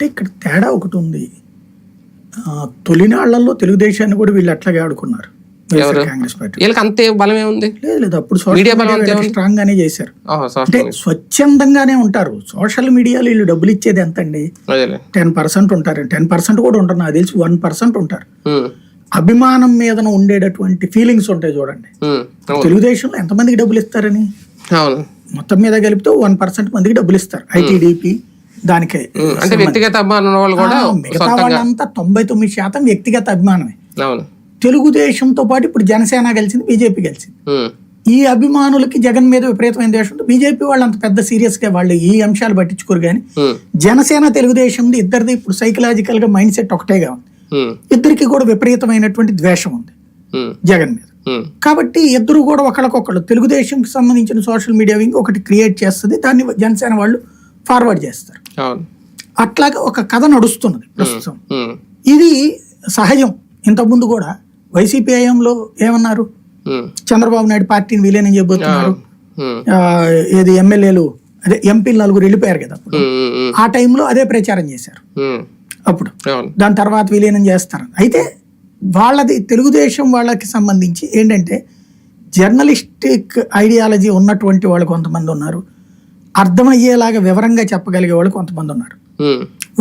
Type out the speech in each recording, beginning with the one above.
అంటే ఇక్కడ తేడా ఒకటి ఉంది. తొలినాళ్ళలో తెలుగుదేశాన్ని కూడా వీళ్ళు అట్లాగే ఆడుకున్నారు? కాంగ్రెస్ పార్టీ. అంతే బలం ఏముంది? లేదు లేదు అప్పుడు. స్ట్రాంగ్ గానే చేశారు. అంటే. స్వచ్ఛందంగానే ఉంటారు. సోషల్ మీడియాలో వీళ్ళు డబ్బులు ఇచ్చేది ఎంత అండి టెన్ పర్సెంట్ ఉంటారు. టెన్ పర్సెంట్ కూడా ఉంటారు నాకు తెలిసి వన్ పర్సెంట్ ఉంటారు. అభిమానం మీదన ఉండేటటువంటి ఫీలింగ్స్ ఉంటాయి చూడండి. తెలుగుదేశంలో ఎంతమందికి డబ్బులు ఇస్తారని? మొత్తం మీద కలిపితే వన్ పర్సెంట్ మందికి డబ్బులు ఇస్తారు. ఐటీడీపీ దానికే అంటే వ్యక్తిగత అభిమానం వాళ్ళు కూడా మిగతా వాళ్ళంతా తొంభై తొమ్మిది శాతం వ్యక్తిగత అభిమానమే. తెలుగుదేశంతో పాటు ఇప్పుడు జనసేన గెలిచింది బీజేపీ గెలిచింది. ఈ అభిమానులకి జగన్ మీద విపరీతమైన దేశం ఉంది బీజేపీ వాళ్ళు అంత పెద్ద సీరియస్గా వాళ్ళు ఈ అంశాలు పట్టించుకోరు కానీ జనసేన తెలుగుదేశం ఇద్దరిది ఇప్పుడు సైకలాజికల్గా మైండ్ సెట్ ఒకటేగా ఉంది. ఇద్దరికి కూడా విపరీతమైనటువంటి ద్వేషం ఉంది జగన్ మీద. కాబట్టి ఇద్దరు కూడా ఒకళ్ళకొకళ్ళు తెలుగుదేశంకి సంబంధించిన సోషల్ మీడియా వింగ్ ఒకటి క్రియేట్ చేస్తుంది. దాన్ని జనసేన వాళ్ళు ఫార్వర్డ్ చేస్తారు. అట్లాగే ఒక కథ నడుస్తున్నది ప్రస్తుతం. ఇది సహజం. ఇంతకుముందు కూడా వైసీపీ హయాంలో ఏమన్నారు? చంద్రబాబు నాయుడు పార్టీని విలీనం చేయబోతున్నారు. ఏది ఎమ్మెల్యేలు అదే ఎంపీలు నలుగురు వెళ్ళిపోయారు కదా ఆ టైంలో అదే ప్రచారం చేశారు. అప్పుడు. దాని తర్వాత విలీనం చేస్తారు. అయితే వాళ్ళది తెలుగుదేశం వాళ్ళకి సంబంధించి ఏంటంటే జర్నలిస్టిక్ ఐడియాలజీ ఉన్నటువంటి వాళ్ళు కొంతమంది ఉన్నారు. అర్థమయ్యేలాగా వివరంగా చెప్పగలిగే వాళ్ళు కొంతమంది ఉన్నారు.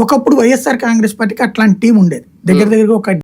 ఒకప్పుడు వైఎస్ఆర్ కాంగ్రెస్ పార్టీకి అట్లాంటి టీం ఉండేది. దగ్గర దగ్గర ఒక